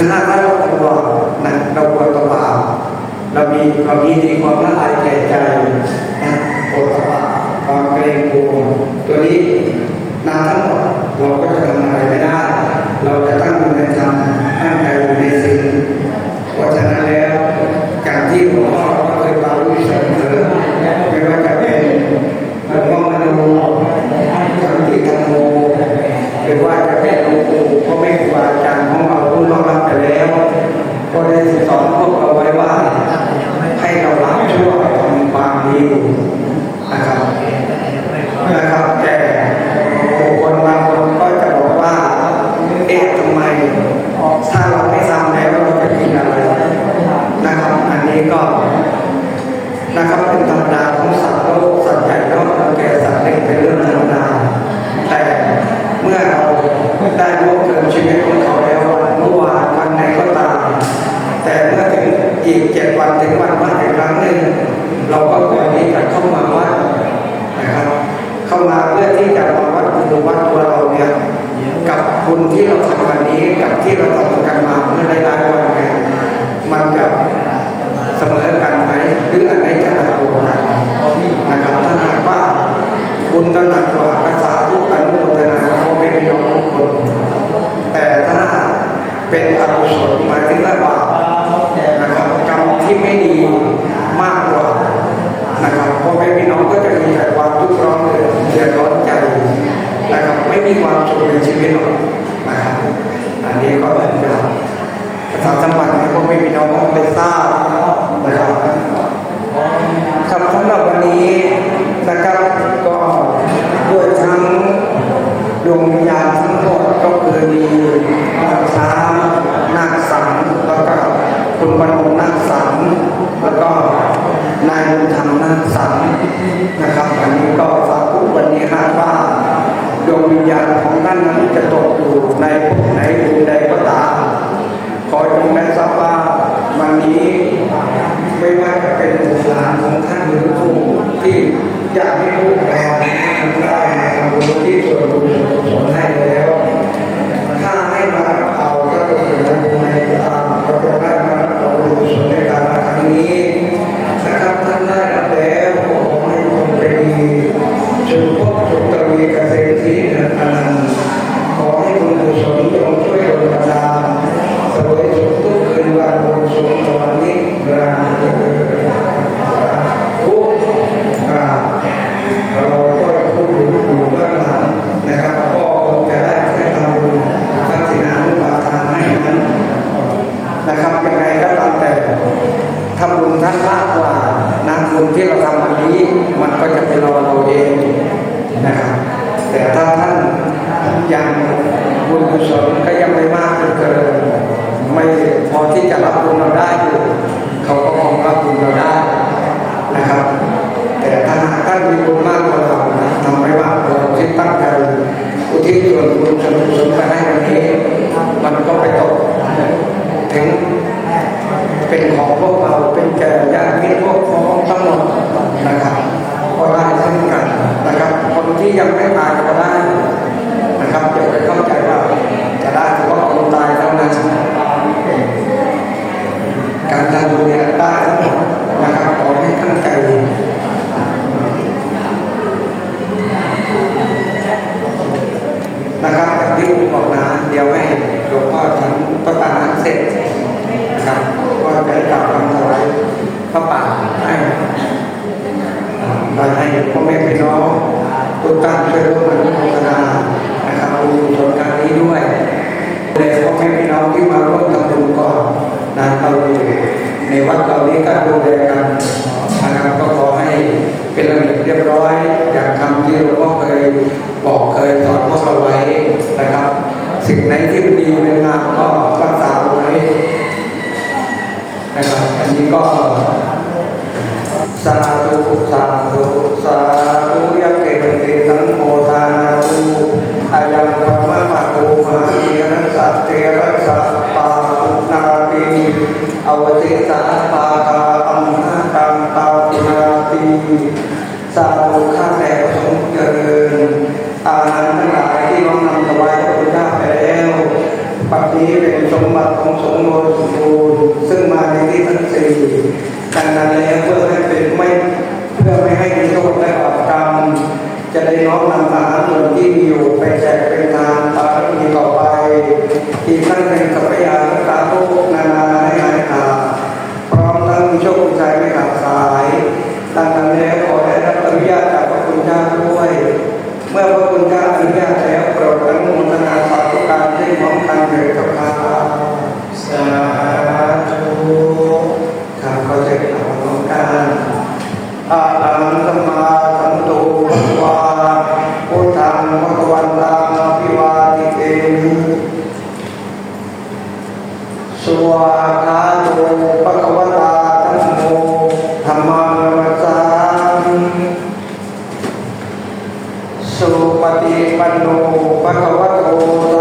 ลห้าถ้าเรากลัวนะเรากลัวตัวบาปเรามีความมีดีความละอายแก่ใจนะโอตปะบาความเกรงกลัวตัวนี้นานทั้งหมดเราก็จะทำอะไรไม่ได้ เราจะตั้งอยู่ในธรรมตั้งใจอยู่ในสิ่งเพราะฉะนั้นแล้วการที่หลวงพ่อก็เคยบารุเสมอไม่ว่าจะเป็นหลวงพ่อมโนสันติธรรมโมหรือว่าจะเป็นหลวงปู่พ่อแม่ แล้ว ก็ได้สอนพวกเราไว้ว่า ให้เราละชั่วทำความดีนะครับนะครับแต่บุคคลบางคนก็จะบอกว่าเอ๊ะทำไมถ้าเราไม่ทำแล้วเราจะกินอะไรนะครับ อันนี้ก็นะครับเป็นธรรมดาของสัตว์โลกสัตว์ใหญ่ก็แก่สัตว์เล็กเป็นเรื่องธรรมดาแต่เมื่อเราได้ร่วมเดินชีวิตของเขาแล้ววันเมื่อวานวันไหนก็ตาม แต่เมื่อถึง อีกเจ็ดวันถึงวันวัดอีกครั้งหนึ่งเราก็ควรที่จะเข้ามาวัดนะครับเข้ามาเพื่อที่จะมาวัดคุณวัดตัวเราเนี่ยกับคุณที่เราทำวันนี้กับที่เราทำกันมาเมื่อหลายวันเนี่ยมันจะเสมอกันไหมหรืออันไหน ที่ไม่ดีมากกว่านะครับพ่อแม่พี่น้องก็จะมีแต่ความทุกข์ร้อนเดือดร้อนใจนะครับไม่มีความสุขในชีวิตหรอกนะครับอันนี้ก็เป็นภาษาจังหวัดนะพ่อแม่พี่น้องไม่ทราบนะครับครับสำหรับวันนี้นะครับก็ด้วยทั้งดวงวิญญาณทั้งหมดก็คือมีนาคช้างนาคสังแล้วก็คุณปนมนาคสังแล้วก็นาย บุญธรรมนาคสังนะครับอันนี้ก็ฝากผู้วันนี้คาดว่าดวงวิญญาณของท่านนั้นจะตกอยู่ในภพไหนภูมิใดก็ตามขอจงได้ทราบว่าวันนี้ไม่ว่าจะเป็นบุตรหลานของท่านหรือผู้ที่อยากให้ลูกแปลได้ทำบุญที่ส่วนบุญ เก ทิศส่วนบุญส่วนกุศลไปให้วันนี้ มันก็ไปตก ถึงเป็นของพวกเราเป็นแก่ญาติมิตรพวกพ้องทั้งหมดนะครับก็ได้เช่นกันนะครับ คนที่ยังไม่ตายก็ได้นะครับอย่าไปเข้าใจว่าจะได้เฉพาะคนตายเท่านั้น การทำบุญเนี่ยได้ทั้งหมดนะครับขอให้ตั้งใจ นะครับจากที่ผมบอกนะเดี๋ยวให้หลวงพ่อฉันพระตาหารเสร็จนะครับก็จะได้กลับคำถวายพระป่าให้มาให้พ่อแม่พี่น้องทุกท่านช่วยร่วมกันพัฒนานะครับบุญกุศลการนี้ด้วยเลยพ่อแม่พี่น้องที่มาร่วมทำบุญก่อนนะเราอยู่ใน วัดเรานี้ก็ดูแลกันนะครับก็ขอให้เป็นระเบียบเรียบร้อย อย่างคำที่หลวงพ่อเคยบอกเคยสอนพวกเราไว้นะครับ สิ่งไหนที่ดีเป็นงามก็รักษาไว้นะครับอันนี้ก็สาธุสาธุสาธุยักเกติสังโฆทานาตุอายังธรรมะมาตุมาเยนะสัตเตระสัพปาปุนาติอวติสา สาธุข้าแต่ประสงฆ์เจริญอาหารทั้งหลายที่น้อมนำถวายพระพุทธเจ้าไปแล้วปัจจุบันเป็นสมบัติของสงฆ์โดยสมบูรณ์ซึ่งมาในที่ทั้งสี่ดังนั้นแล้วเพื่อให้เป็นไม่เพื่อไม่ให้มีโทษและบาปกรรมจะได้น้อมนำอาหารส่วนที่มีอยู่ไปแจกเป็นทานบารมีต่อไปอีกทั้งเป็นสัพยา pati pano pangawat o